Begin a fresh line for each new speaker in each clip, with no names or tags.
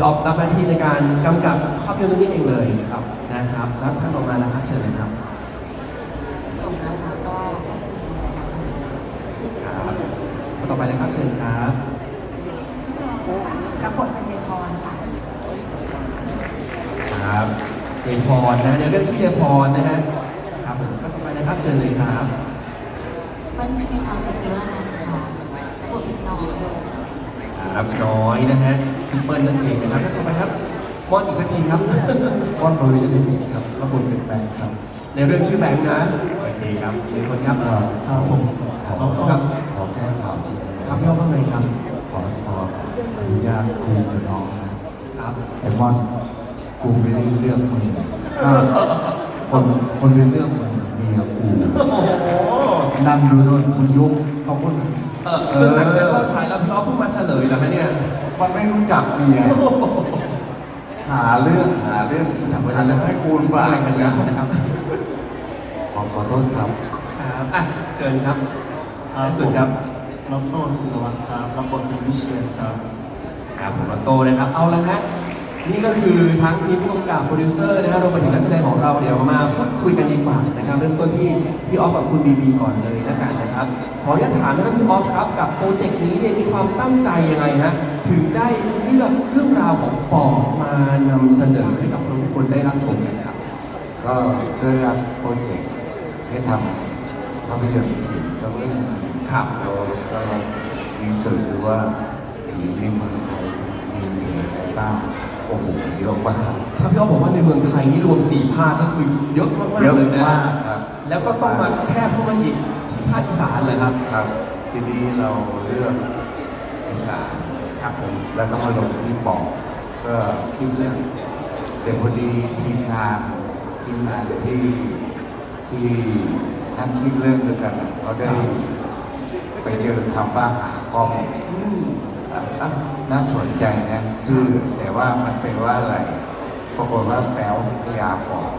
พี่ออฟรับหน้าที่ในการกำกับภาพยนตร์เรื่องนี้เองเลย
ครับ
นะครับ แล้วท่านต่อมานะครับเชิญเลยครับ
จบแล้วค่ะก็ขอบคุณรายการนี้ค่ะ
ครับคนต่อไปนะครับเชิญครับ
รับบทเป็นเยายพรค่ะ
ครับเยายพรนะในเรื่องชื่อเยายพรนะฮะครับผมก็ต่อไปนะครับเชิญเลยครับ
เปิ้ลชื่อพรสกิลานันท์ค่ะรับบทเป็นน้อง
ครับน้อยนะฮะ พี่เปิ้ลนั่นเองนะครับท่านต่อไปครับมอนอีกสักทีครับ
ว่านบริจสิทธิ์ครับระบบเป็นแบงค์ครับ
ในเรื่องชื่อแบงค์นะโอเคครับอีกหนึ่งคนครับ
เอ่อถ้าผมขอ
ครับ
ขอแก้ข่าวอีกนะ
ครับพี่อ้อมว่าไงครับ
ขอขออนุญาตคุยกับน้องนะครับไอ้มอนกูไม่ได้เลือกมึงถ้าคนคนที่เลือกมึงอะเมียกู
โอ้โห
นั่งดูโดนมึงยุบเขาพูด
เออจนหนังจะเข้าฉายแล้วพี่ออฟเพิ่งมาเฉลยเหรอฮะเนี่ย
มันไม่รู้จักเมีย หาเรื่องหาเรื่อง
จับไว้
หาเรื่องให้กูลบ้า
อะไร
กั
กันน
แล้
แล้ววนะครับ
ขอขอโทษครับ
ครับอะเชิญครับ
ครับ
สุดครับ
ลำโต้นจิรวัตรครับรับบทเป็นวิเชียนครับ
ครับผมรถโตนะครับ เอาละฮะนี่ก็คือทั้งทีมผู้กำกับโปรดิวเซอร์นะครับรวมไปถึงนักแสดงของเราเดี๋ยวมาพูดคุยกันดีกว่านะครับเริ่มต้นที่พี่ออฟกับคุณบีบีก่อนเลยแล้วกันนะครับ ขออนุญาตถามนะพี่ออฟครับกับโปรเจกต์นี้เนี่ยมีความตั้งใจยังไงฮะ ถึงได้เลือกเรื่องราวของปอบมานำเสนอให้กับทุกคนได้รับชมกันครับ
ก็ได้รับโปรเจกต์ให้ทำภาพยนตร์ผีก็เรื่องหนึ่ง
ครับ
เราก็รีเสิร์ชดูว่าผีในเมืองไทยมีผีอะไรบ้างโอ้โหเยอะมาก
ถ้าพี่ออฟบอกว่าในเมืองไทยนี่รวมสี่ภาคก็คือเยอะมาก
เย
ๆ
อะ
เลยนะ
มากครับ
แล้วก็ต้องมาแคบเข้ามาอีกที่ภาคอีสานเลยครับ
ครับ ทีนี้เราเลือกอีสาน
ครับผม
แล้วก็มาลงที่ปอกก็คิดเรื่องแต่พอดีทีมงานทีมงานที่ที่นั่งคิดเรื่องด้วยกันน่ะเขาได้ไปเจอคำว่าหากล้อง
อะ
น่าสนใจนะคือแต่ว่ามันเป็นว่าอะไร ปรากฏว่าแปลวพยาปอก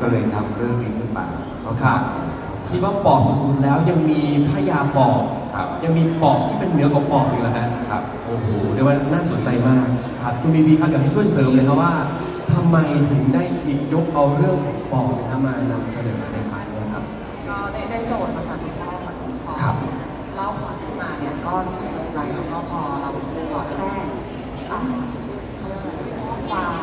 ก็เลยทำเรื่องนี้ขึ้นมา เขา
ครับ
ทำ
คิดว่าปอบสุดๆแล้วยังมีพญาปอบ
ครับ
ยังมีปอบที่เป็นเหนือกว่าปอบอีกเหรอฮะ
ครับ
โอ้โหเรียกว่าน่าสนใจมากครับคุณบีบีครับอยากให้ช่วยเสริมเลยครับว่าทำไมถึงได้หยิบยกเอาเรื่องของปอบนะฮะมานำเสนอในครั้งนี้ครับ
ก็ได้ได้โจทย์มาจากคุณพ่อค่ะคุณพ่อ
ครับ
เล่าพอร์ตขึ้นมาเนี่ยก็รู้สึกสนใจแล้วก็พอเราสอดแจ้งอ่าเขาเรียกว่าอะไรข้อความ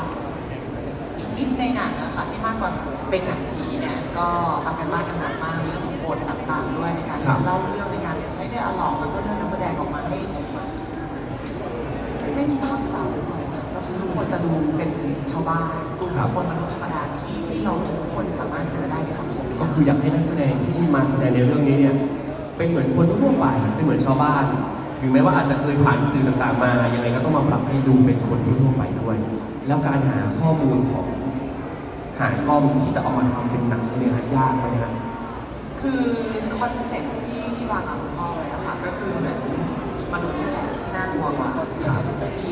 อีกนิดในหนังนะคะที่มากกว่าเป็นหนังผีเนี่ยก็ทำกันบ้านกันหนักมากเรื่องของบทต่างๆ ด้วยในการที่จะเล่าเรื่องในการที่ ใช้ได้อลองแล้วก็เรื่องนักแสดงออกมาให้ไม่มีภาพจำเลยค่ะก็คือทุกคนจะดูเป็นชาวบ้านกลุ่ม
ครับ
คนมนุษย์ธรรมดาที่ที่เราทุกคนสามารถเจอได้ในสังคม
ก็คืออยากให้นักแสดงที่มาแสดงในเรื่องนี้เนี่ยเป็นเหมือนคนทั่วไปเป็นเหมือนชาวบ้าน ถึงแม้ว่าอาจจะเคยผ่านสื่อต่างๆ มายังไงก็ต้องมาปรับให้ดูเป็นคนทั่วๆไปด้วย แล้วการหาข้อมูลของหากล้องที่จะเอามาทำเป็นหนังเนี่ยฮะยากไหมฮะ
คือคอนเซ็ปต์ที่ที่วางกับคุณพ่อไว้อะค่ะ ก็คือเหมือนมนุษย์นี่แหละที่น่ากลัวกว่า
ครับ
ผี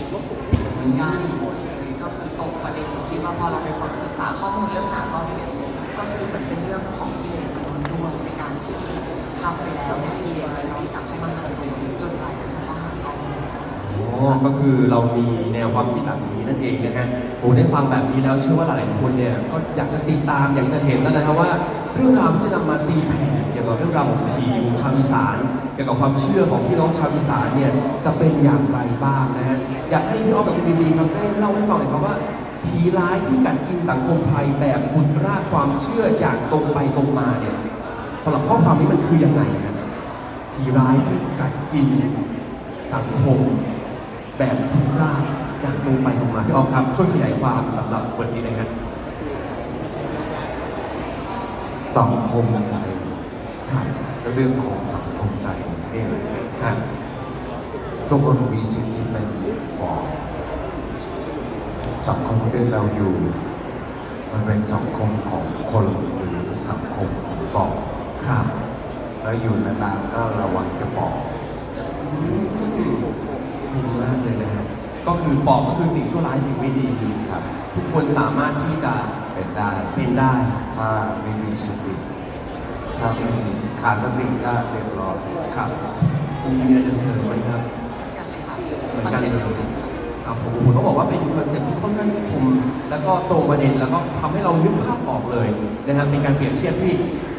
เหมือนกันหมดเลยก็คือตรงประเด็นตรงที่ว่าพอเราไปความศึกษาข้อมูลเรื่องหากล้องเนี่ยก็คือเหมือนเป็นเรื่องของกิเลสมนุษย์ด้วยในการที่ทำไปแล้วเนี่ยกิเลสมันย้อนกลับเข้ามาหาตัวจนกลายเป็นคำว่าหากล้อง
อ๋อก็คือเรามีแนวความคิดแบบนี้นั่นเองนะฮะโอ้ได้ฟังแบบนี้แล้วเชื่อว่าหลายๆคนเนี่ยก็อยากจะติดตามอยากจะเห็นแล้วนะครับว่า เรื่องราวที่จะนำมาตีแผ่เกี่ยวกับเรื่องราวของผีของชาวอีสานเกี่ยวกับความเชื่อของพี่น้องชาวอีสานเนี่ยจะเป็นอย่างไรบ้างนะฮะอยากให้พี่อ้อมกับคุณบีบีครับได้เล่าให้ฟังหน่อยครับว่าผีร้ายที่กัดกินสังคมไทยแบบขุดรากความเชื่ออย่างตรงไปตรงมาเนี่ยสำหรับข้อความนี้มันคือยังไงฮะผีร้ายที่กัดกินสังคม แบบขุดรากอย่างตรงไปตรงมาพี่ออฟครับช่วยขยายความสำหรับบทนี้หน่อยครับ
สังคมไทย
ครับ
ก็เรื่องของสังคมไทยนี่ แหละ
ครับ
ทุกคนมีสิทธิ์ที่เป็นปอบสังคมที่เราอยู่ มันเป็นสังคมของคนหรือสังคมของปอบ
ครับ
แล้วอยู่นานๆก็ระวังจะปอบ
คุ้มมากเลยนะฮะก็คือปอบก็คือสิ่งชั่วร้ายสิ่งไม่ดี
ครับ
ทุกคนสามารถที่จะ
เป็นได้
เป็นได้
ถ้าไม่มีสติ ถ้าไม่มีขาดสติก็เรียบร้อย
ครับคุณ มีอะไรจะเสริมไหมครับ
เช่นกันเลยค่ะ
เหมือน
คอน
กัน
เซ็ปต์
เลย
เดียวกันค่ะ
คครับผมโอ้โหต้องบอกว่าเป็นคอนเซ็ปต์ที่ค่อนข้างคม แล้วก็ตรงประเด็นแล้วก็ทำให้เรานึกภาพออกเลยนะครับเป็นการเปรียบเทียบที่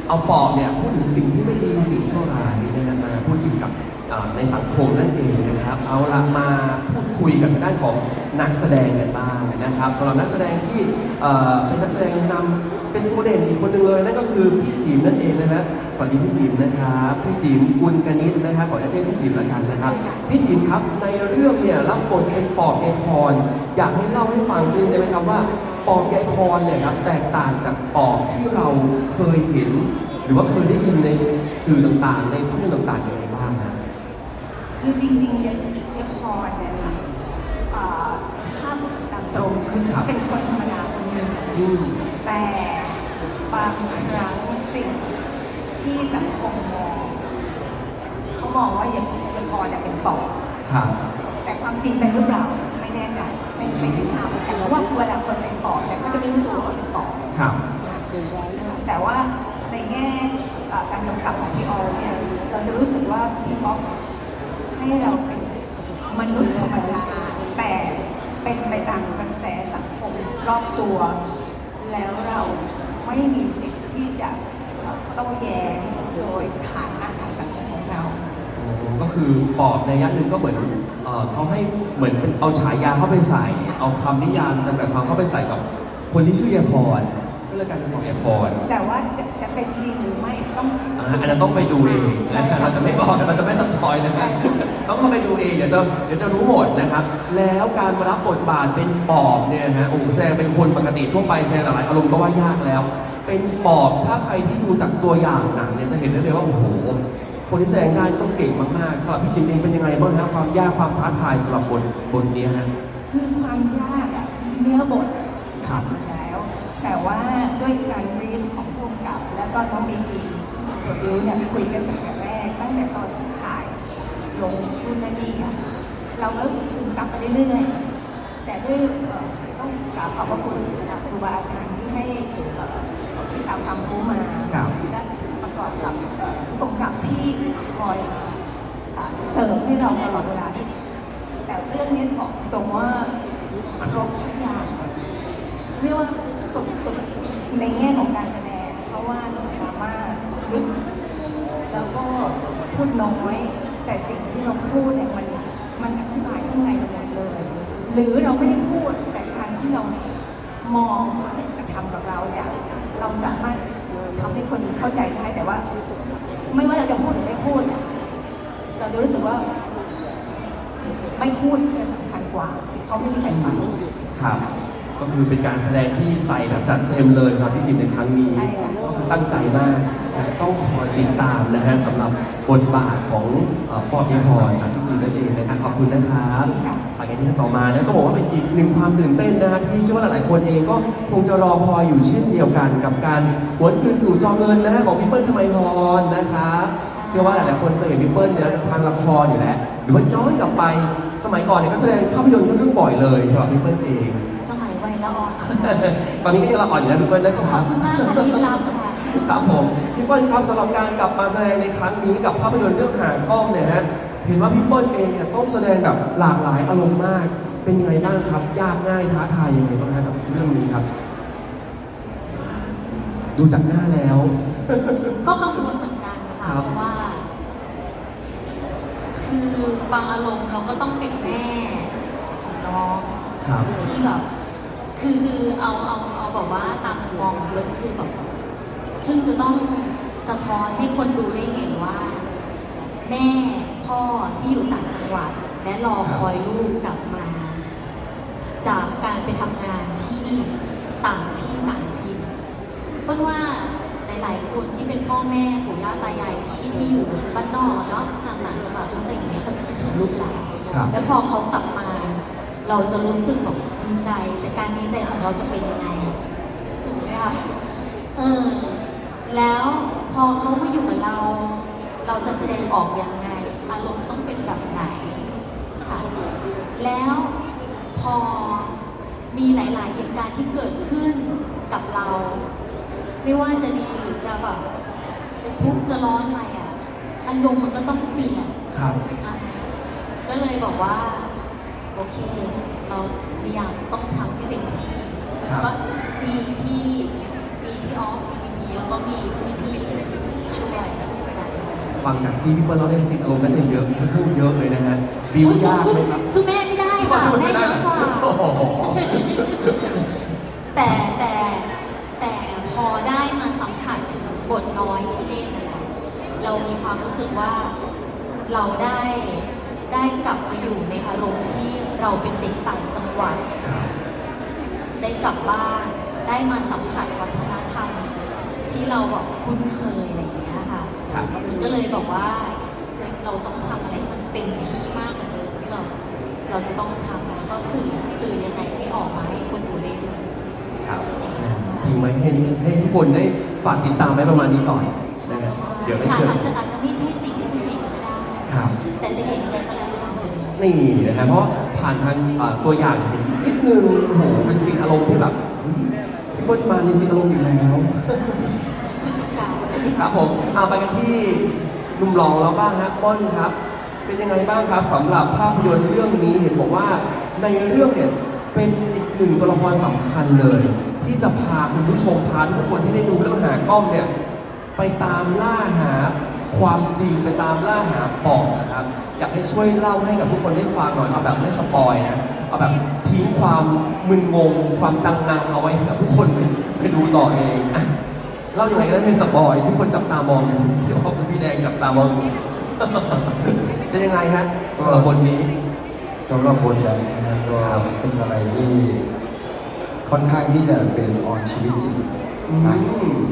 เอาปอบเนี่ยพูดถึงสิ่งที่ไม่ดีสิ่งชั่วร้ายนะครับมาพูดถึงกับเอ่อในสังคมนั่นเองนะครับ เอาละมาพูดคุยกับทางด้านของนักแสดงกันบ้างนะครับสำหรับนักแสดงที่เอ่อเป็นนักแสดงนำ เป็นตัวเด่นอีกคนหนึ่งเลยนั่นก็คือพี่จิ๋มนั่นเองนะฮะสวัสดีพี่จิ๋มนะครับพี่จิ๋มกุลกนิษฐ์นะครับขออนุญาตเรียกพี่จิ๋มละกันนะครับพี่จิ๋มครับในเรื่องเนี่ยรับบทเป็นปอบยายทอนอยากให้เล่าให้ฟังซึ่งได้ไหมครับว่าปอบยายทอนเนี่ยครับแตกต่างจากปอบที่เราเคยเห็น หรือว่าเคยได้ยินในสื่อต่างๆ ในภาพยนตร์ต่างๆอย่างไรบ้างฮะ
คือจริงๆเนี่ยเยพรเนี่ยค่ะเอ่อถ้าพูดตามตรงคือ
ครับ
เป็นคนธรรมดาคนหนึ่ง
อืม
แต่ บางครั้งสิ่งที่สังคมมองเขามองว่าเยเยพรเนี่ยเป็นปอบ
ครับ
แต่ความจริงเป็นหรือเปล่าไม่แน่ใจไม่ไม่ได้ทราบเหมือนกันเพราะว่าเวลาคนเป็นปอบเนี่ยเขาจะไม่รู้ตัวว่าเขาเป็นปอบ
ครับ
นะคะแต่ว่าในแง่เอ่อการกำกับของพี่ออลเนี่ยเราจะรู้สึกว่าพี่ป๊อปให้เราเป็นมนุษย์ธรรมดาแต่เป็นไปตามกระแสสังคมรอบตัว แล้วเรา ไม่มีสิทธิ์ที่จะโต้แย้งโดยฐานะทางสังคมของเรา
ก็คือปอบในยะหนึ่งก็เหมือนเอ่อเขาให้เหมือนเป็นเอาฉายาเข้าไปใส่ เอาคำนิยามจำแบบความเข้าไปใส่กับคนที่ชื่อยายพร ก็เลยกลายเป็นปอบยายพร
แต่ว่าจะจะเป็นจริงหรือไม่ต้อง
อ่าอันนั้นต้องไปดูเองนะครับเราจะไม่บอกนะเราจะไม่สปอยนะครับ ต้องเข้าไปดูเองเดี๋ยวจะเดี๋ยวจะรู้หมดนะครับ แล้วการมารับบทบาทเป็นปอบเนี่ยฮะโอ้โหแสดงเป็นคนปกติทั่วไปแสดงหลายอารมณ์ก็ว่ายากแล้ว เป็นปอบถ้าใครที่ดูจากตัวอย่างหนังเนี่ยจะเห็นได้เลยว่าโอ้โหคนที่แสดงได้ต้องเก่งมากๆสำหรับพี่จิมเองเป็นยังไงบ้างฮะความยากความท้าทายสำหรับบทบทนี้ฮะ
คือความยากอะเนื้อบท
ครับ
อยู่ แล้วแต่ว่าด้วยการรีดของผู้กำกับ แล้วก็น้องบีบีที่เป็นโปรดิวเนี่ยคุยกันตั้งแต่แรก ตั้งแต่ตอนที่ถ่ายลงรุ่นนั่นนี่อะเราก็รู้สึกซึมซับไปเรื่อยๆ แต่ด้วยเอ่อต้องกราบขอบพระคุณนะคะครูบาอาจารย์ที่ให้เอ่อวิชาความรู้มา
ครับ
และประกอบกับเอ่อผู้กำกับที่คอยอ่าเสริมให้เราตลอดเวลาที่แต่เรื่องนี้บอกตรงว่าครบทุกอย่างเรียกว่า สุดๆ ในแง่ของการแสดง เพราะว่าดราม่าลึกแล้วก็พูดน้อย แต่สิ่งที่เราพูดเนี่ยมันมันอธิบายข้างในเราหมดเลย หรือเราไม่ได้พูดแต่การที่เรามองคนที่จะกระทำกับเราเนี่ยเราสามารถทำให้คนเข้าใจได้แต่ว่า ไม่ว่าเราจะพูดหรือไม่พูดเนี่ยเราจะรู้สึกว่า ไม่พูดจะสำคัญกว่าเพราะไม่มีใครฟัง
ครับ ก็คือเป็นการแสดงที่ใส่แบบจัดเต็มเลยครับพี่จิมในครั้งนี้
ใช่ค่ะ
ก็คือตั้งใจมากนะต้องคอยติดตามนะฮะสำหรับบทบาทของเอ่อปอบยายพรจากพี่จิมนั่นเองนะครับขอบคุณนะครับไปกันที่ท่านต่อมานะต้องบอกว่าเป็นอีกหนึ่งความตื่นเต้นนะฮะที่เชื่อว่าหลายๆคนเองก็คงจะรอคอยอยู่เช่นเดียวกัน กับการหวนคืนสู่จอเงินนะฮะของพี่เปิ้ลชมัยพรนะครับเชื่อว่าหลายๆคนเคยเห็นพี่เปิ้ลเนี่ยทางละครอยู่แล้วหรือว่าย้อนกลับไปสมัยก่อนเนี่ยก็แสดงภาพยนตร์ค่อนข้างบ่อยเลยสำหรับพี่เปิ้ลเอง ตอนนี้ก็ยังละอ่อนอยู่นะพี่เปิ้ลนะค
ข
รั
อบบคุณมากค่ะรีบรับค่ะ
ครับผมพี่เปิ้ลครับสำหรับการกลับมาแสดงในครั้งนี้กับภาพยนตร์เรื่องห่างกล้องเนี่ยฮะเห็นว่าพี่เปิ้ลเองเนี่ยต้องแสดงแบบหลากหลายอารมณ์มาก เป็นยังไงบ้างครับ ยากง่ายท้าทายยังไงบ้างฮะกับเรื่องนี้ครับ ดูจากหน้าแล้ว
ก็กังวลเหมือนกัน
ครั
ค่ะ
บ
เพราะว่า คือบางอารมณ์เราก็ต้องเป็นแม่ของน้อง
ครับ
ที่แบบ คือคือเอาเอาเอาแบบว่าตามมุมมองของเบิร์ดคือแบบซึ่งจะต้องสะท้อนให้คนดูได้เห็นว่า แม่พ่อที่อยู่ต่างจังหวัด และรอ
ครับ
คอยลูกกลับมา จากการไปทำงานที่ต่างที่ต่างถิ่นต้นว่าหลาย ๆ คนที่เป็นพ่อแม่ปู่ย่าตายายที่ที่อยู่บ้านนอกเนาะต่างๆจังหวัดเขาจะอย่างเงี้ยเขาจะคิดถึงลูกหลาน
ครับ
แล้วพอเขากลับมา เราจะรู้สึกแบบ ดีใจ แต่การดีใจของเราจะเป็นยังไงถูกไหมคะเออแล้วพอเขามาอยู่กับเรา เราจะแสดงออกยังไง อารมณ์ต้องเป็นแบบไหนค่ะแล้วพอมีหลาย ๆ เหตุการณ์ที่เกิดขึ้นกับเรา ไม่ว่าจะดีหรือจะแบบจะทุกข์จะร้อนอะไรอะอารมณ์มันก็ต้องเปลี่ยน
ครับ
อ่าก็เลยบอกว่า โอเค เราพ ยายามต้องทำให้เต็มที่
ครับ
ก็ดีที่มีพี่ออฟมีบีบีแล้วก็มีพี่ๆช่วยกัน
ฟังจากที่พี่เปิ้ลเราได้สิทธิ์อารมณ์น่าจะเยอะค่อนข้างเยอะเลยนะฮะบิว
อุ๊ยสู้
ยาก
สู้
ไหมครับ
สู้แม่ไม่ได้ค่ะ
สู้
แม่
ไม่ได้
เย
เหร
อะ
อก
ว่า
โอ้โห
แต่แต่แต่พอได้มาสัมผัสถึงบทน้อยที่เล่นนะคะเรามีความรู้สึกว่าเราได้ได้กลับมาอยู่ในอารมณ์ที่เราเป็นเด็กต่างจังหวัด
ครับ
ได้กลับบ้าน ได้มาสัมผัสวัฒนธรรม ที่เราแบบคุ้นเคยอะไรอย่างเงี้ยค่ะ
ครับ
มันก็เลยบอกว่าเฮ้ยเราต้องทำอะไรให้มันเต็มที่มากกว่าเดิมที่เราเราจะต้องทำแล้วก็สื่อสื่อยังไงให้ออกมาให้คนดูได้ดู
ครับทิ้งไว้ให้ให้ทุกคนได้ฝากติดตามไว้ประมาณนี้ก่อนนะฮะเดี๋ยวได้เจอ
อาจจะอาจจะไม่ใช่สิ่งที่คุณเห็นก็ได้
ครับ
แต่จะเห็นอะไรก็แล้วแต่คุณจะดู
นี่นะครับเพราะ ผ่านทางตัวอย่างเห็นนิดนึงโอ้โหเป็นสีนอารมณ์ที่แบบพี่เปิ้ลมาในสีนอารมณ์อีกแล้ว
ค
รับผมเอาไปกันที่หนุ่มหล่อเราบ้างฮะม่อนครับ เป็นยังไงบ้างครับสำหรับภาพยนตร์เรื่องนี้เห็นบอกว่าในเรื่องเนี่ยเป็นอีกหนึ่งตัวละครสำคัญเลย ที่จะพาคุณผู้ชมพาทุกคนที่ได้ดูเรื่องหากล้องเนี่ยไปตามล่าหา ความจริงไปตามล่าหาปอกนะครับ อยากให้ช่วยเล่าให้กับทุกคนได้ฟังหน่อยเอาแบบไม่สปอยนะเอาแบบทิ้งความมึนงง ความจังงังเอาไว้ให้กับทุกคนไปไปดูต่อเองอะเล่ายังไงก็ได้ให้สปอย ทุกคนจับตามองอยู่พี่อ๊อฟและพี่แดงจับตามองเป็นยังไงฮะสำหรับบทนี้
สำหรับบทแดงนะครับก็เป็นอะไรที่ค่อนข้างที่จะ based on ชีวิตจริง
อืม
นะ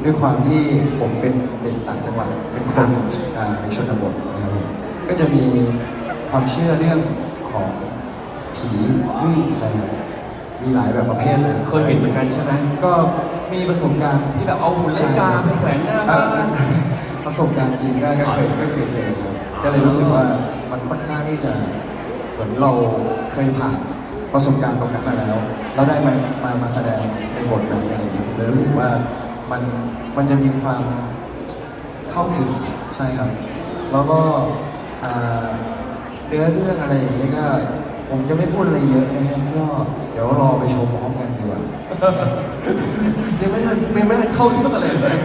ด้วยความที่ผมเป็นเด็กต่างจังหวัดเป็นคนอ่าในชนบทนะครับผมก็จะมีความเชื่อเรื่องของผี
อืม
ใช่ครับมีหลายแบบประเภทเลย
เคยเห็นเหมือนกันใช่ไหม
ก็มีประสบการณ์
ที่แบบเอาหุ่นไล่กาไปแขวนหน้าบ้าน
อะประสบการณ์จริงก็ก็เคยก็เคยเจอครับ ก็เลยรู้สึกว่ามันค่อนข้างที่จะเหมือนเราเคยผ่านประสบการณ์ตรงนั้นมาแล้ว เราได้มามามาแสดงในบทแบบนี้อะไรอย่างเงี้ยผม เลยรู้สึกว่ามันมันจะมีความเข้าถึงใช่ครับ แล้วก็เนื้อเรื่องอะไรอย่างเงี้ยก็ผมจะไม่พูดอะไรเยอะนะครับก็เดี๋ยวรอไปชมพร้อมกันดีกว่า
ยังไม่ทันยังไม่ทันเข้าเรื่องอะไรเลย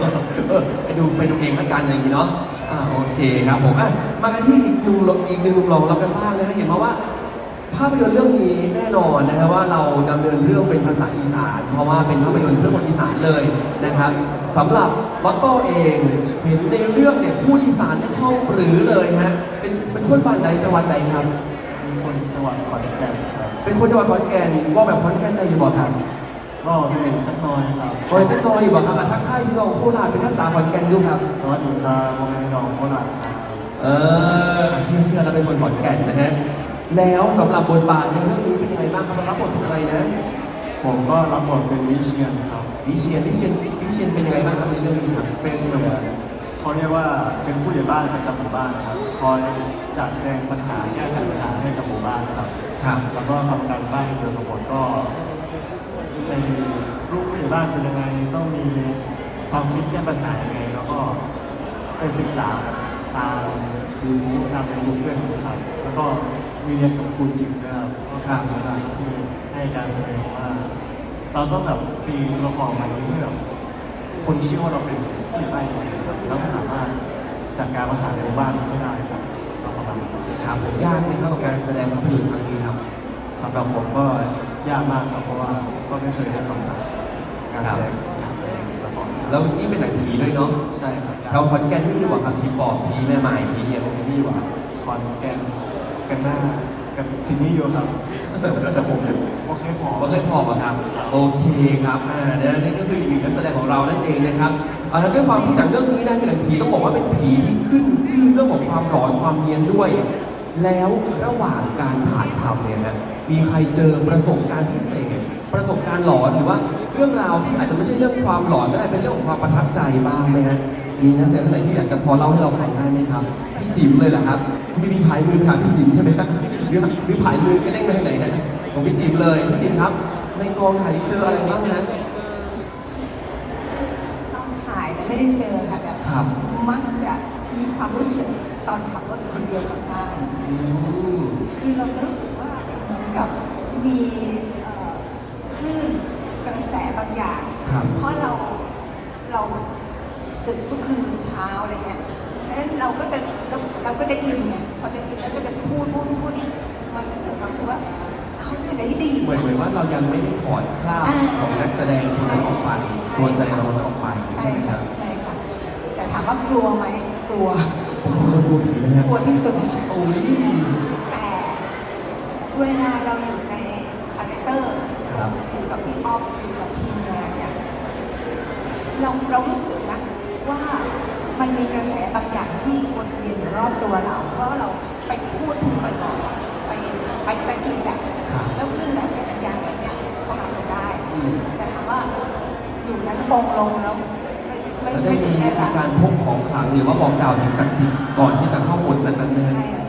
ไปดูไปดูเองละกันอย่างนี้เนาะอ่าโอเคครับผมอะมากันที่อีกหนึ่งอีกหนึ่งหนุ่มหล่อเรากันบ้างนะฮะเห็นมาว่า ภาพยนตร์เรื่องนี้แน่นอนนะฮะว่าเราดำเนินเรื่องเป็นภาษาอีสาน เพราะว่าเป็นภาพยนตร์เพื่อคนอีสานเลยนะครับสำหรับลอตโต้เองเห็นในเรื่องเนี่ยพูดอีสานได้คล่องปรือเลยฮะเป็นเป็นคนบ้านใดจังหวัดใดครับ
เป็นคนจังหวัดขอนแก่นครับ
เป็นคนจังหวัดขอนแก่นว่าแบบขอนแก่นได้อยู่บ่ครับ
ก็ได้จักหน้อยครับ
โอ้ยจะน้อยอยู่บ่ครับอะทักทายพี่น้องโคราชเป็นภาษาขอนแก่นดูครับ
สวัสดีครับผมเป็นน้องโคราชครับ
เออเชื่อเชื่อแล้วเป็นคนขอนแก่นนะฮะ แล้วสำหรับบทบาทในเรื่องนี้เป็นยังไงบ้างครับรับบทเป็นอะไรนะ
ผมก็รับบทเป็นวิเชียนครับ
วิเชียนวิเชียนวิเชียนเป็นยังไงบ้างครับในเรื่องนี้ครับ
เป็นเหมือนเขาเรียกว่าเป็นผู้ใหญ่บ้านประจำหมู่บ้านนะครับ คอยจัดแจงปัญหาแก้ไขปัญหาให้กับหมู่บ้านครับ
ครับ
แล้วก็ทำการบ้านเกี่ยวกับบทก็ในลูกผู้ใหญ่บ้านเป็นยังไงต้องมีความคิดแก้ปัญหายังไง แล้วก็ไปศึกษาตาม YouTube ตามใน Google ครับ แล้วก็มี เรียนกับครูจริงด้วยครับก็ทำอะไรที่ให้การแสดงว่า เราต้องแบบตีตัวละครมานี้ให้แบบคนเชื่อว่าเราเป็นผู้ใหญ่บ้านจริงๆครับแล้วก็สามารถจัดการปัญหาในหมู่บ้านนี้ให้ได้ครับประมาณนี้
ครับผมยากไหมครับกับการแสดงภาพยนตร์ครั้งนี้ครับ
สำหรับผมก็ยากมากครับเพราะว่าก็ไม่เคยได้สัมผัสการแสดงหนังเลยมาก่อนครับ
แล้วนี่เป็นหนังผีด้วยเนาะ
ใช่ครับ
แถวขอนแก่นนี่ว่าครับผีปอบผีแม่ไม้ผีเหี้ยไม่ใช่นี่ว่าครับ
คอนแกน กันหน้ากับซินนี่อยู่ครับแต่ผมโอเคพอ
ก็เคยพออะครับโอเคครับอ่านะนี่ก็คืออีกหนึ่งนักแสดงของเรานั่นเองนะครับอ่าแล้วด้วยความที่หนังเรื่องนี้นะเป็นหนังผีต้องบอกว่าเป็นผีที่ขึ้นชื่อเรื่องของความหลอนความเนียนด้วย แล้วระหว่างการถ่ายทำเนี่ยนะมีใครเจอประสบการณ์พิเศษ ประสบการณ์หลอนหรือว่าเรื่องราวที่อาจจะไม่ใช่เรื่องความหลอนก็ได้เป็นเรื่องของความประทับใจบ้างไหมฮะ มีนักแสดงท่านไหนที่อยากจะพอเล่าให้เราฟังได้ไหมครับ พี่จิ๋มเลยเหรอครับคุณพี่มีพายมือไปหาพี่จิ๋มใช่ไหมครับหรือหรือพายมือก็ได้งไปทางไหนฮะของพี่จิ๋มเลยพี่จิ๋มครับ ในกองถ่ายนี่เจออะไรบ้างฮะ
ต้องถ่ายแต่ไม่ได้เจอค่ะแต่
ครับ
มักจะมีความรู้สึกตอนขับรถคนเดียวกลับบ้าน
อืม
คือเราจะรู้สึกว่าเหมือนกับมั ตื่นทุกคืนเช้าอะไรเงี้ยเพราะฉะนั้นเราก็จะเราเราก็จะอินไงพอจะอินแล้วก็จะพูดพูดพูดพูดเนี่ยมันก็เกิดความรู้สึกว่าเขาน่าจะดี
เหมือนเหมือนว่าเรายังไม่ได้ถอดคราบของนักแสดงคนนั้นออกไปตัวแสดงคนนั้นออกไปใช่ไหมครับ
ใช่ค่ะแต่ถามว่ากลัวไหมกลัว
กลัวผีไหมครับ
กลัวที่สุด
โอ้ย
แต่เวลาเราอยู่ในคาแรคเตอร์อยู่กับพี่อ๊อฟอยู่กับทีมงานเนี่ยเราเรารู้สึกนะ ว่ามันมีกระแสบางอย่างที่วนเวียนอยู่รอบตัวเรา เพราะเราไปพูดถึงบ่อยๆไปไปสะกิดแบบ
ครับ
แล้วขึ้นแบบในสัญญาณแบบเนี้ยเขารับเราได้
อืม
แต่ถามว่าอยู่นั้นองค์ลงแล้วไม่ไม่
แล้วได้
ไม่
มี
ถึงแค่
มี
นั้น
การพกของขลังหรือว่าบอกกล่าวสิ่งศักดิ์สิทธิ์ก่อนที่จะเข้าบทนั้นๆไหมครับ
ใช่อะ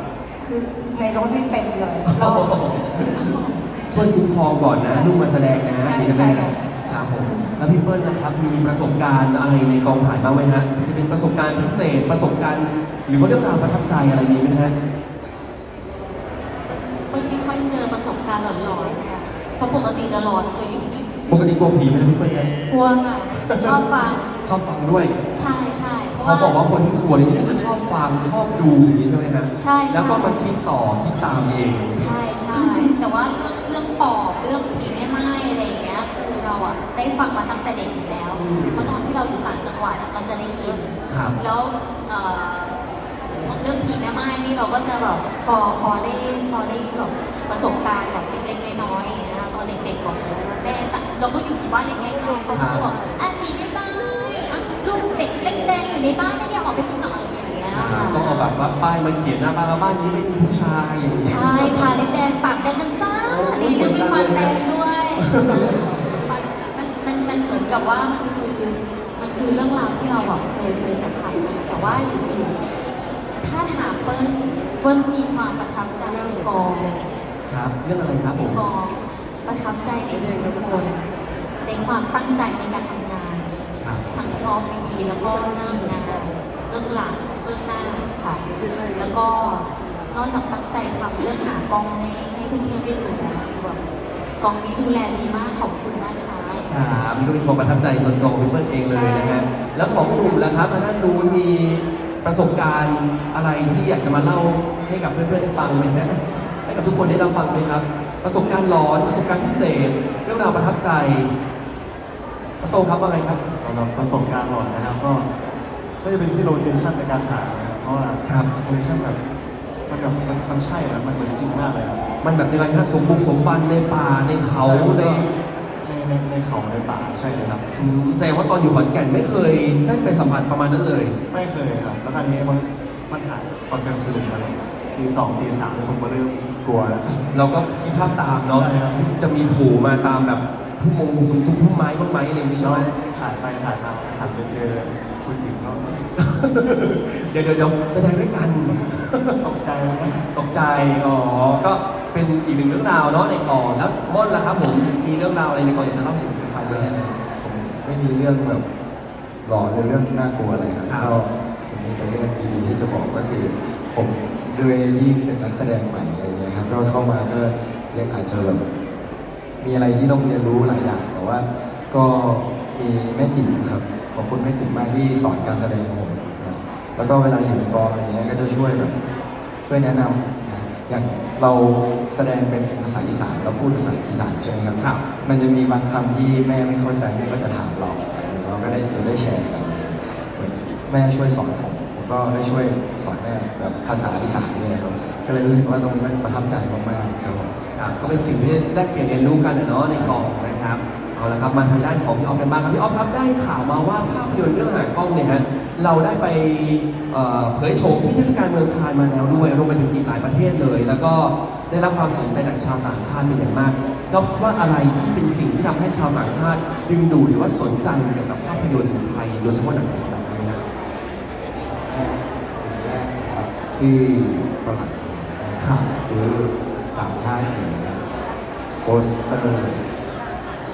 คือในรถให้เต็มเลยรอบ
ช่วยคุ้มครองก่อนนะลูกมาแสดงนะ
ใช่
ดีกันไหม
ใช่
ครับ
ค่ะ
ครับผม แล้วพี่เปิ้ลนะครับมีประสบการณ์อะไรในกองถ่ายบ้างไหมฮะจะเป็นประสบการณ์พิเศษประสบการณ์ หรือว่าเรื่องราวประทับใจอะไรมีไหมฮะ
มันไม่ค่อยเจอประสบการณ์หลอนๆค่ะเพราะปกติจะหลอนตัวเอง
ปกติกลัวผีไหมครับพี่เปิ้ลเนี่ย
กลัวค่ะชอบฟัง
ชอบฟังด้วย
ใช่ใช่เพ
เขา
ราะ
บอกว่าคนที่กลัวเนี่ยจะชอบฟังชอบดูอย่างนี้ใช่ไหมฮะ
ใช่ใช่
แล้วก็มาคิดต่อคิดตามเอง
ใช่ใช่แต่ว่าเรื่องเรื่องปอบเรื่องผีแม่ไอเราอะได้ฟังมาตั้งแต่เด็กอยู่แล้ว
อืม
เพราะตอนที่เราอยู่ต่างจังหวัดอะเราจะได้ยิน
ครับ
แล้วเอ่อของเรื่องผีแม่ไม้นี่เราก็จะแบบพอพอได้พอได้แบบประสบการณ์แบบเล็กๆน้อยๆอย่างเงี้ยนะตอนเด็กๆบอกแม่ตัดเราก็อยู่หมู่บ้านเล็กๆเนาะเขาก็จะบอกอะผีแม่ไม้อะลูกเด็กเล็กแดงอยู่ในบ้านนะอย่าออกไปข้างนอกอะไรอย่างเงี้ย
ต้องเอาแบบว่าป้ายมาเขียนหน้าบ้านว่าบ้านนี้ไม่มีผู้ชายอย่างนี้
ใช่ทาเล็บแดงปากแดงกันซ่าดีนะมีฟันแดงด้วยมันมันมันเหมือน กับว่ามันคือมันคือเรื่องราวที่เราแบบเคยเคยสัมผัสมาแต่ว่าอยู่ๆถ้าถามเปิ้ลเปิ้ลมีความประทับใจในกอง
ครับ เรื่องอะไรครับ
ใน
ผม
กองประทับใจในทุกคนในความตั้งใจในการทำงาน
ครับ
ทั้งพี่ออฟพีบีแล้วก็ทีมงานเบื้องหลังเบื้องหน้าค่ะ แล้วก็นอกจากตั้งใจทำเรื่องหากล้องให้ให้เพื่อนๆได้ดูแลแบบกองนี้ดูแลดีมากขอบคุณนะคะ
ครับนี่ก็เป็นความประทับใจส่วนตัวของพี่เปิ้ลเองเลยนะฮะแล้วสองหนุ่มล่ะครับทางด้านนู้นมีประสบการณ์อะไรที่อยากจะมาเล่าให้กับเพื่อนๆได้ฟังไหมฮะให้กับทุกคนได้รับฟังไหมครับ ประสบการณ์หลอนประสบการณ์พิเศษ เรื่องราวประทับใจป้าโตครับว่าไงครับ
สำหรับประสบการณ์หลอนนะครับก็ไม่จะเป็นที่โลเคชั่นในการถ่ายนะครับเพราะว่า
ครับ
โลเคชั่นแบบมันแบบมันมันใช่อะมันเหมือนจริงมากเลยครับ
มันแบบยังไงฮะสมบุกสมบันในป่าในเขา
ใช่
ใน
ใน ในในเขาในป่าใช่เลยครับ
อืมแสดงว่าตอนอยู่ขอนแก่นไม่เคยได้ไปสัมผัสประมาณนั้นเลย
ไม่เคยครับ แล้วคราวนี้มันมันถ่ายตอนกลางคืนครับตีสองตีสามเนี่ยผมก็เริ่มกลัวแล้ว
เราก็คิดภาพตามเนาะ
ใช่ครับ
จะมีโผล่มาตามแบบทุ่งมงสุมทุกทุ่งไม้บ้างไหมอะไรอย่างนี้ใช่ไหม
ถ่ายไปถ่ายมาหันไปเจอคุณจิ๋มก็
เดี๋ยวเดี๋ยวเดี๋ยวแสดงด้วยกัน
ตกใจเลย
ตกใจ อ๋อ ก็ เป็นอีกหนึ่งเรื่องราวเนาะในกองแล้วม่อนล่ะครับผมมีเรื่องราวอะไรในกองอยากจะเล่าสู่กันฟังไหมฮะ
ผมไม่มีเรื่องแบบหลอนหรือเรื่องน่ากลัวอะไรครับ
ครับ
ก็ผมมีแต่เรื่องดีๆที่จะบอกก็คือ ผมด้วยที่เป็นนักแสดงใหม่อะไรเงี้ยครับก็เข้ามาก็ยังอาจจะแบบมีอะไรที่ต้องเรียนรู้หลายอย่าง แต่ว่าก็มีแม่จิ๋มครับขอบคุณแม่จิ๋มมากที่สอนการแสดงของผมครับแล้วก็เวลาอยู่ในกองอะไรเงี้ยก็จะช่วยแบบช่วยแนะนำนะ อย่างเราแสดงเป็นภาษาอีสานเราพูดภาษาอีสานใช่ไหมครับ
ครับ
มันจะมีบางคำที่แม่ไม่เข้าใจแม่ก็จะถามเราเราก็ได้จะได้แชร์กันเหมือนแม่ช่วยสอนผมผมก็ได้ช่วยสอนแม่แบบภาษาอีสานเนี่ยนะครับก็เลยรู้สึกว่าตรงนี้มันประทับใจมากๆครับผม
ครับก็เป็นสิ่งที่แลกเปลี่ยนเรียนรู้กันอะเนาะในกองนะครับ เอาละครับมาทางด้านของพี่ออฟกันบ้างครับพี่ออฟครับได้ข่าวมาว่าภาพยนตร์เรื่องหางกล้องเนี่ยฮะเราได้ไปเอ่อเผยโฉมที่เทศกาลเมืองคานมาแล้วด้วยรวมไปถึงอีกหลายประเทศเลย แล้วก็ได้รับความสนใจจากชาวต่างชาติเป็นอย่างมากเราคิดว่าอะไรที่เป็นสิ่งที่ทำให้ชาวต่างชาติ ดึงดูดหรือว่าสนใจเกี่ยวกับภาพยนตร์ไทยโดยเฉพาะหนังผีแบบนี้ฮะ
สิ่งแรกนะครับที่ฝรั่งเห็นนะครับหรือต่างชาติเห็นนะโปสเตอร์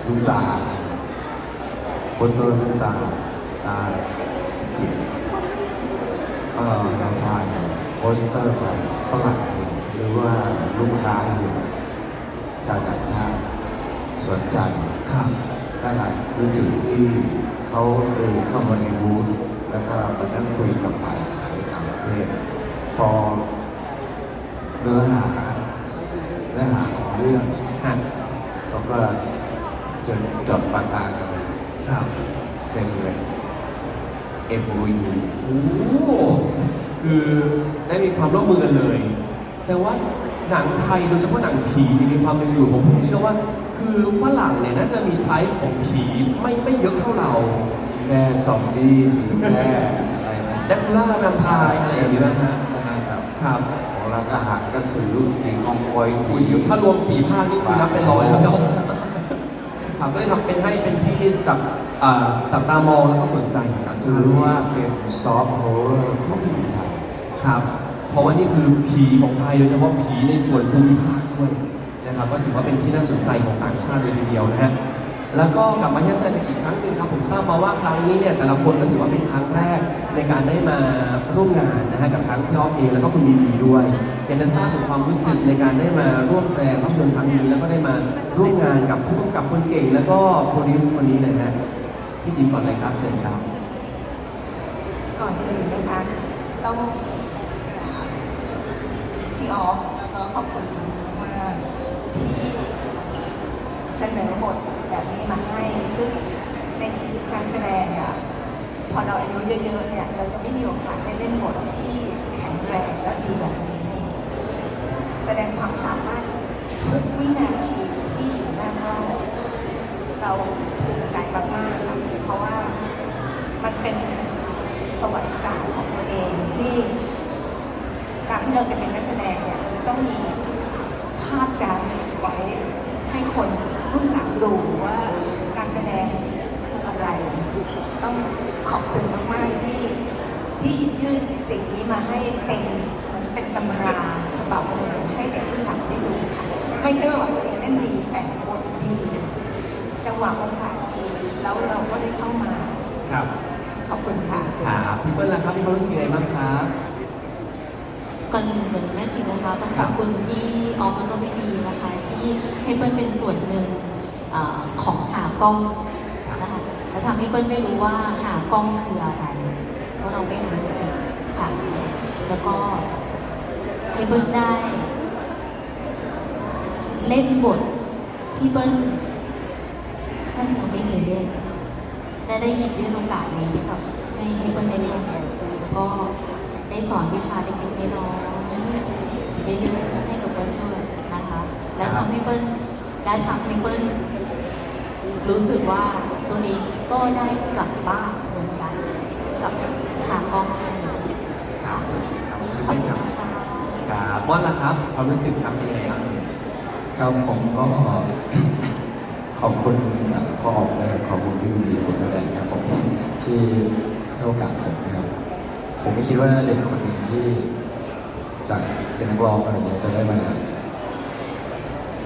ลูกตาครับโปสเตอร์ลูกตาตาจิตก็เราถ่ายโปสเตอร์ไปฝรั่งเห็นหรือว่าลูกค้าเห็นชาวต่างชาติสนใจ
ครับ
นั่นแหละคือจุดที่เขาเดินเข้ามาในบูธแล้วก็มานั่งคุยกับฝ่ายขายต่างประเทศ พอเนื้อหาเนื้อหาของเรื่อง
ฮะ
เขาก็ จดจดปากกากันเลย
ครับ
เซ็นเลย MOU
โอ้คือได้มีความร่วมมือกันเลย แสดงว่าหนังไทยโดยเฉพาะหนังผีเนี่ยมีความดึงดูดผมผมเชื่อว่า คือฝรั่งเนี่ยน่าจะมีไทป์ของผีไม่ไม่เยอะเท่าเรา
มีแค่ซอมบี้หรือแค่อะไรนะ
แดกคูล่าแวมไพร์อะไรอย่างเงี้ยนะฮะ
แค่นั้นครับ
ครับ
ของเราก็หางกระสือผีงองกอยผี
อุ้ยถ้ารวมสี่ภาคนี่คือนับเป็นร้อยแล้วครับ ครับก็เลยทำเป็นให้เป็นที่จับอ่าจับตามองแล้วก็สนใจของต่าง
ถื
ชา
อ
ติ
ว่าเป็นซอฟต์พาวเวอร์ของเมืองไทย
ครับ เพราะว่านี่คือผีของไทยโดยเฉพาะผีในส่วนภูมิภาคด้วยนะครับ ก็ถือว่าเป็นที่น่าสนใจของต่างชาติเลยทีเดียวนะฮะแล้วก็กลับมาที่นักแสดงกันอีกครั้งหนึ่งครับผมทราบมาว่าครั้งนี้เนี่ยแต่ละคนก็ถือว่าเป็นครั้งแรกในการได้มาร่วมงานนะฮะกับทั้งพี่อ๊อฟเองแล้วก็คุณบีบีด้วย อยากจะทราบถึงความรู้สึกในการได้มาร่วมแสดงภาพยนตร์ครั้งนี้ แล้วก็ได้มาร่วมงานกับผู้กำกับคนเก่ง แล้วก็โปรดิวซ์คนนี้นะฮะพี่จิมก่อนเลยครับเชิญครับ
ก่อนอื่นนะคะ ต้องกราบพี่ออฟแล้วก็ขอบคุณมากๆที่เสนอบทแบบนี้มาให้ ซึ่งในชีวิตการแสดงอะพอเราอายุเยอะๆเนี่ยเราจะไม่มีโอกาสได้เล่นบทที่แข็งแรงและดีแบบนี้ ดงความสามารถทุกวินาทีที่อยู่หน้ากล้องเราภูมิใจมากๆค่ะเพราะว่ามันเป็นประวัติศาสตร์ของตัวเองที่การที่เราจะเป็นนักแสดงเนี่ยเราจะต้องมีภาพจำไว้ให้คนรุ่นหลังดูว่าการแสดงคืออะไร ต้องขอบคุณมาก ๆ ที่ที่หยิบยื่นสิ่งนี้มาให้เป็นเหมือนเป็นตำรา ฉบับหนึ่งให้เด็กรุ่นหลังได้ดูค่ะ ไม่ใช่ว่าตัวเองเล่นดีแต่บทดี จังหวะโอกาสดีแล้วเราก็ได้เข้ามา
ครับ
ขอบคุณค่ะ
ครับพี่เปิ้ลล่ะครับพี่เขารู้สึกยังไงบ้างครับ
ก่อนอื่นเหมือนแม่จริงนะคะ ต้องขอบคุณพี่ออฟแล้วก็พี่บีนะคะ ที่ให้เปิ้ลเป็นส่วนหนึ่งอาของหากล้องนะคะและทำให้เปิ้ลได้รู้ว่าหากล้องคืออะไรเพราะเราไม่รู้จริงๆค่ะแล้วก็ ให้เปิ้ลได้ เล่นบทที่เปิ้ลน่าจะยังไม่เคยเล่นได้ได้หยิบยื่นโอกาสนี้กับให้ให้เปิ้ลได้เล่นแล้วก็ได้สอนวิชาเล็กๆน้อยๆเยอะๆให้กับเปิ้ลด้วยนะคะ และทำให้เปิ้ลและทำให้เปิ้ลรู้สึกว่าตัวเองก็ได้กลับบ้านเหมือนกันกับหากล้องค่ะขอบคุณนะคะ
ครับ ม่อนล่ะครับ ความรู้สึกครับเป็นยังไงบ้าง
ครับผมก็ ขอบคุณพ่อออกเลยขอบคุณพี่บีคุณแม่แดงครับผมที่ให้โอกาสผมนะครับ ผมไม่คิดว่าเด็กคนหนึ่งที่จากเป็นนักร้องอะไรอย่างเงี้ยจะได้มา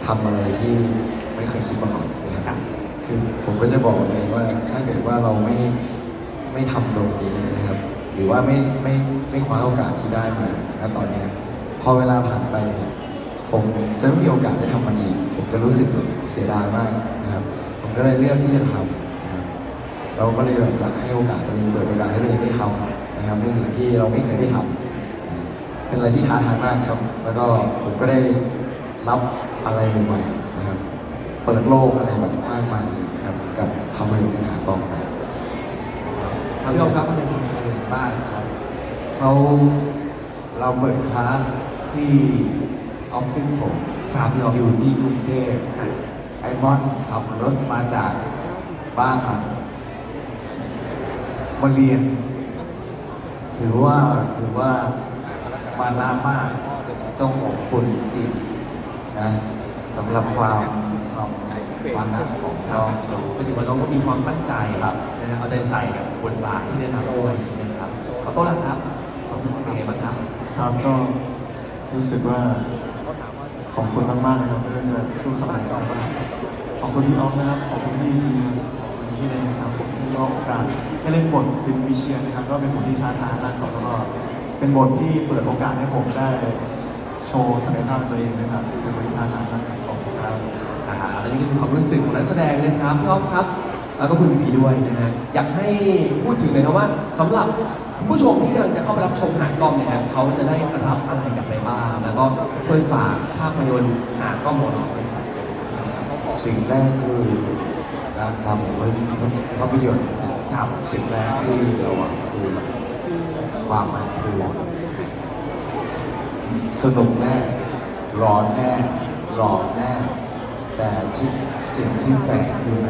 ทำอะไรที่ไม่เคยคิดมาก่อนนะครับ คือผมก็จะบอกกับตัวเองว่าถ้าเกิดว่าเราไม่ไม่ทำตรงนี้นะครับ หรือว่าไม่ไม่ไม่คว้าโอกาสที่ได้มาณตอนเนี้ย พอเวลาผ่านไปเนี่ยผมจะไม่มีโอกาสได้ทำมันอีก ผมจะรู้สึกแบบเสียดายมากนะครับ ผมก็เลยเลือกที่จะทำนะครับเราก็เลยแบบอยากให้โอกาสตัวเองเปิดโอกาสให้ตัวเองได้ทำนะครับในสิ่งที่เราไม่เคยได้ทำนะเป็นอะไรที่ท้าทายมากครับ แล้วก็ผมก็ได้รับอะไรใหม่ๆนะครับ เปิดโลกอะไรแบบมากมายเลยครับกับภาพยนตร์ในหากล้องครับ
ครับพี่อ๊อฟครับเป็นยังไง
ใจเย็นมากครับเขาเราเปิดคลาส ที่ออฟฟิศผม
ครับพี่อ๊อฟ
อยู่ที่กรุงเทพไอมอนขับรถมาจากบ้านมันมาเรียน ถือว่าถือว่ามาน้ามาก ต้องขอบคุณจริงนะสำหรับความความมานะของน้อง
ก็ถือว่าน้องก็มีความตั้งใจ
ครับ
นะฮะเอาใจใส่กับบทบาทที่ได้รับด้วยนะครับขอโต้นละครับความรู้สึกยังไงบ้างครับ
ครับก็ รู้สึกว่าขอบคุณมากๆนะครับไม่รู้จะพูดคำไหนต่อว่าขอบคุณพี่ออฟนะครับขอบคุณพี่พีนะครับขอบคุณพี่แดงนะครับผมที่มอบโอกาสให้เล่นบทเป็นวิเชียนนะครับก็เป็นบทที่ท้าทายมากครับแล้วก็เป็นบทที่เปิดโอกาสให้ผมได้โชว์ศักยภาพในตัวเองนะครับเป็นบทที่ท้าทายมากครับขอบคุณครับ
ครับและนี่ก็คือความรู้สึกของนักแสดงนะครับพี่อ๊อฟครับแล้วก็คุณบีบีด้วยนะฮะอยากให้พูดถึงเลยครับว่าสำหรับคุณผู้ชมที่กำลังจะเข้าไปรับชมหากล้องเนี่ยฮะเขาจะได้รับอะไรกลับไปบ้างแล้วก็ช่วยฝากภาพยนตร์หากล้องหมดเลยครับเชิญครับพี่น้องครับ
สิ่งแรกคือการทำภาพยนตร์นะครับ
ครับ
สิ่งแรกที่เราหวังคือความบันเทิงสนุกแน่ร้อนแน่หลอนแน่แต่ที่สิ่งที่แฝงอยู่ใน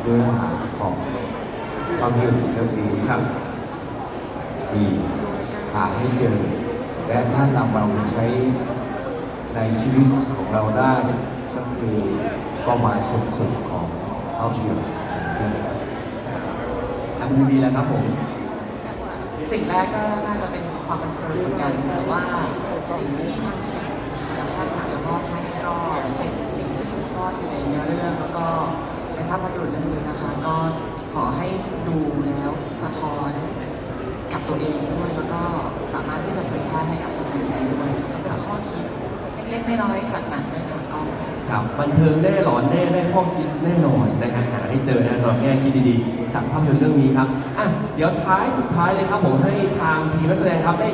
เนื้อหาของภาพยนตร์เรื่องนี้
ครับ
ดีหาให้เจอ และถ้านำมาไปใช้ในชีวิตของเราได้ก็คือเป้าหมายสูงสุดของภาพยนตร์อย่างเรื่องครับ
อันบีบีแล้วครับผม
สิ่งแรกก็น่าจะเป็นความบันเทิงเหมือนกัน แต่ว่าสิ่งที่ทางทีมโปรดักชั่นอยากจะมอบให้ก็เป็นสิ่งที่ถูกซ่อนอยู่ในเนื้อเรื่องแล้วก็ในภาพยนตร์เรื่องนี้นะคะ ก็ขอให้ดูแล้วสะท้อน ตัวเองด้วย แล้วก็สามารถที่จะเผยแพร่ให้กับคนอื่นได้ด้วยค่ะก็เป็นข้อคิดเล็กๆน้อยๆจากหนังเรื่องหางกล้องค่ะ
ครับบันเทิงแน่หลอนแน่ได้ข้อคิดแน่นอนนะครับหาให้เจอนะสำหรับแง่คิดดีๆ จากภาพยนตร์เรื่องนี้ครับอะเดี๋ยวท้ายสุดท้ายเลยครับผมให้ทางทีมนักแสดงครับได้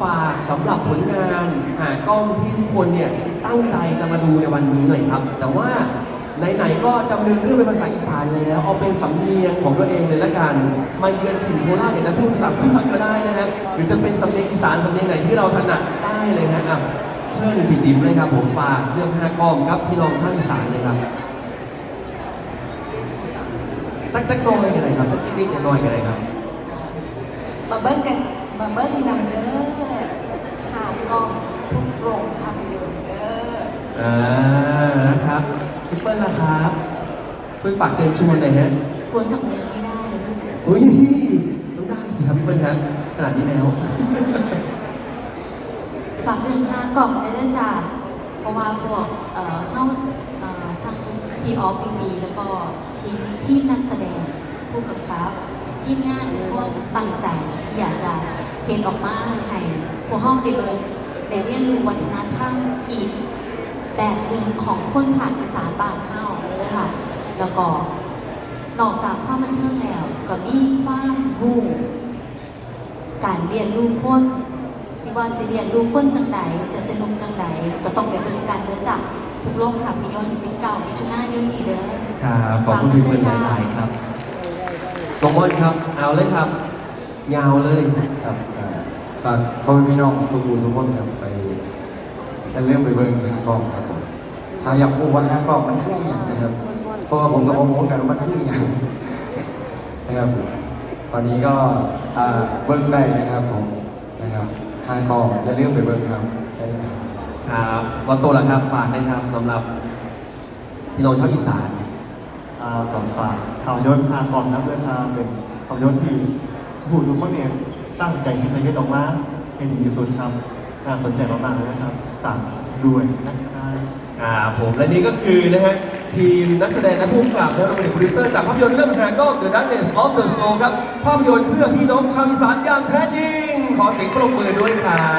ฝากสำหรับผลงานหากล้องที่ทุกคนเนี่ยตั้งใจจะมาดูในวันนี้หน่อยครับ แต่ว่า ไหนๆก็ดำเนินเรื่องเป็นภาษาอีสานแล้วเอาเป็นสำเนียงของตัวเองเลยละกัน มาเยือนถิ่นโคราชอยากจะพูดภาษาโคราชก็ได้นะฮะหรือจะเป็นสำเนียงอีสานสำเนียงไหนที่เราถนัดได้เลยฮะอะเชิญพี่จิ๋มเลยครับผมฝากเรื่องห้ากอมครับพี่น้องชาวอีสานเลยครับจักจักน้อยกันเลยครับจักนิดๆน้อยๆกันเลยครับ
มาเบิ้งกันมาเบิ้งนำเด้อหากล้องทุกโรงภาพยนตร์เด้อ
อ่านะครับ พี่เปิ้ลล่ะครับ ช่วยฝากเชิญชวนหน่อยฮะ
กลัวสำเนียงไม่ได้เลย
อุ้ยต้องได้สิครับพี่เปิ้ลฮะขนาดนี้แล้ว
ฝากเรื่องห้ากล่องได้ด้วยจ้ะเพราะว่าพวกเอ่อเฮาเอ่อทั้งพีออฟบีบีแล้วก็ทีมทีมนักแสดงผู้กำกับทีมงานทุกคนตั้งใจที่อยากจะเห็นออกมาให้พวกห้องได้เบิ่งได้เรียนรู้วัฒนธรรมอีก แบบหนึ่งของคนภาคอีสานบ้านเฮาเลยค่ะ แล้วก็นอกจากความบันเทิงแล้ว ก็มีความรู้การเรียนรู้คนสิว่าสิเรียนรู้คนจังใดจะสนุกจังใดก็ต้องไปเบิ่งกันเด้อจ้ะทุกโรงภาพยนตร์19มิถุนายนนี้เด้อ
ครับขอบคุณพี่เปิ้ลหลายๆครับน้องม่อนครับ เอาเลยครับ ยาวเลย
ครับอ่าฝากพ่อแม่พี่น้องทุกผู้ทุกคนครับไปกันเรื่องไปเบิ่งห้ากล้องครับผม ถ้าอยากรู้ว่าห้ากล้องมันคืออหย่างนะครับเพราะว่าผมกับผมกันว่ามันคืออหย่างนะครับผมตอนนี้ก็อ่าเบิ่งได้นะครับผมนะครับห้ากล้องอย่าลืมไปเบิ่งครับใช่ไหมครับ
ครับก็โตแล้วครับฝากนะครับสำหรับพี่น้องชาวอีสาน
ครับก่อนฝากภาพยนตร์หากล่องน้ำเลือดทางเป็นภาพยนตร์ที่ผู้ทุกคนเองตั้งใจที่จะเฮ็ดออกมาให้ดีที่สุดครับน่าสนใจมากๆเลยนะครับฝากด้วยนะครับ
ครับผมและนี่ก็คือนะฮะทีมนักแสดงและผู้กำกับและรวมไปถึงโปรดิวเซอร์จากภาพยนตร์เรื่องหากล้อง The Darkness of the Soul ครับ ภาพยนตร์เพื่อพี่น้องชาวอีสานอย่างแท้จริง ขอเสียงปรบมือด้วยครับ